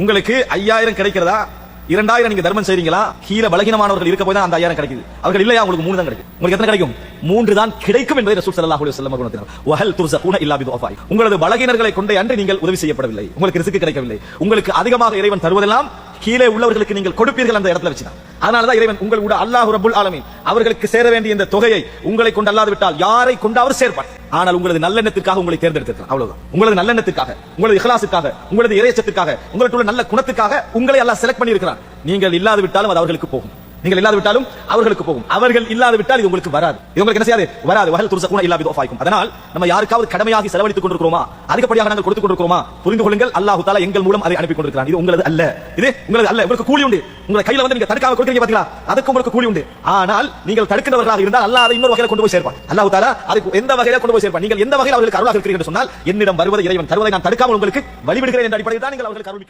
உங்களுக்கு ஐயாயிரம் கிடைக்கிறதா? இரண்டாயிரம் நீங்க தர்மம் செய்றீங்களா? கீழே பலகீனமானவர்கள் இருக்க போய் தான் அந்த ஐயாயிரம் கிடைக்குது. அவர்கள் இல்லையா? உங்களுக்கு மூணு தான் கிடைக்கும். உங்களுக்கு எத்தனை கிடைக்கும்? மூன்று தான் கிடைக்கும் என்பதை ரசூல் சல்லாஹ் அலைஹி வஸல்லம் குணத்தினார் வஹல் துர்ஸகுன இல்லா பிதுஃபாய் உங்களது பலகீனர்களை கொண்டே அன்று நீங்கள் உதவி செய்யப்படவில்லை. உங்களுக்கு ரிஸ்க் கிடைக்கவில்லை. உங்களுக்கு அதிகமாக இறைவன் தருவதெல்லாம் கீழே உள்ளவர்களுக்கு நீங்கள் கொடுப்பீர்கள் அந்த இடத்துல வச்சுதான். அதனாலதான் இறைவன் உங்கள் கூட அல்லாஹ் ரபுல் ஆலமீன் அவர்களுக்கு சேர வேண்டிய இந்த தொகையை உங்களை கொண்டு அல்லாது விட்டால் யாரை கொண்டு அவர் சேர்ப்பார். ஆனால் உங்களது நல்லெண்ணத்திற்காக உங்களை தேர்ந்தெடுத்திருக்கிறார். அவ்வளவுதான். உங்களது நல்லெண்ணத்திற்காக உங்களது இகலாசுக்காக உங்களது இறைச்சத்துக்காக உங்களுக்கு நல்ல குணத்துக்காக உங்களை எல்லாம் செலக்ட் பண்ணியிருக்கிறார் நீங்கள் இல்லாது விட்டாலும் அது அவர்களுக்கு போகும். நீங்கள் இல்லாது விட்டாலும் அவர்களுக்கு போகும். அவர்கள் இல்லாது விட்டால் இது உங்களுக்கு வராது. இது உங்களுக்கு என்ன செய்யாது? வராது. வகல் துருசக்கூட இல்லா பிதுஃபாய்க்கும் அதனால் நம்ம யாருக்காவது கடமையாக செலவழித்துக் கொண்டிருக்கிறோமா? அதிகப்படியாக நாங்கள் கொடுத்துக் கொண்டிருக்கிறோமா? புரிந்து கொள்ளுங்கள். அல்லாஹ் தாலா எங்கள் மூலம் அதை அனுப்பி கொண்டிருக்கிறான். இது உங்களது அல்ல. இது உங்களது அல்ல. உங்களுக்கு கூலி உண்டு. உங்களை கையில வந்து நீங்க தடுக்காம கொடுக்குறீங்க பாத்தீங்களா? அதுக்கு உங்களுக்கு கூலி உண்டு. ஆனால் நீங்கள் தடுக்கிறவர்களாக இருந்தால் அல்லாஹ் அதை இன்னொரு வகையில கொண்டு போய் சேர்ப்பான். அல்லாஹு தாலா அதுக்கு எந்த வகையில கொண்டு போய் சேர்ப்பான்? நீங்கள் எந்த வகையில் அவர்களுக்கு அருளாக இருக்கிறீர்கள் என்று சொன்னால் என்னிடம் வருவதை இறைவன் தருவதை நான் தடுக்காமல் உங்களுக்கு வழிவிடுகிறேன் என்ற அடிப்படையில் தான் நீங்கள் அவர்களுக்கு அருள்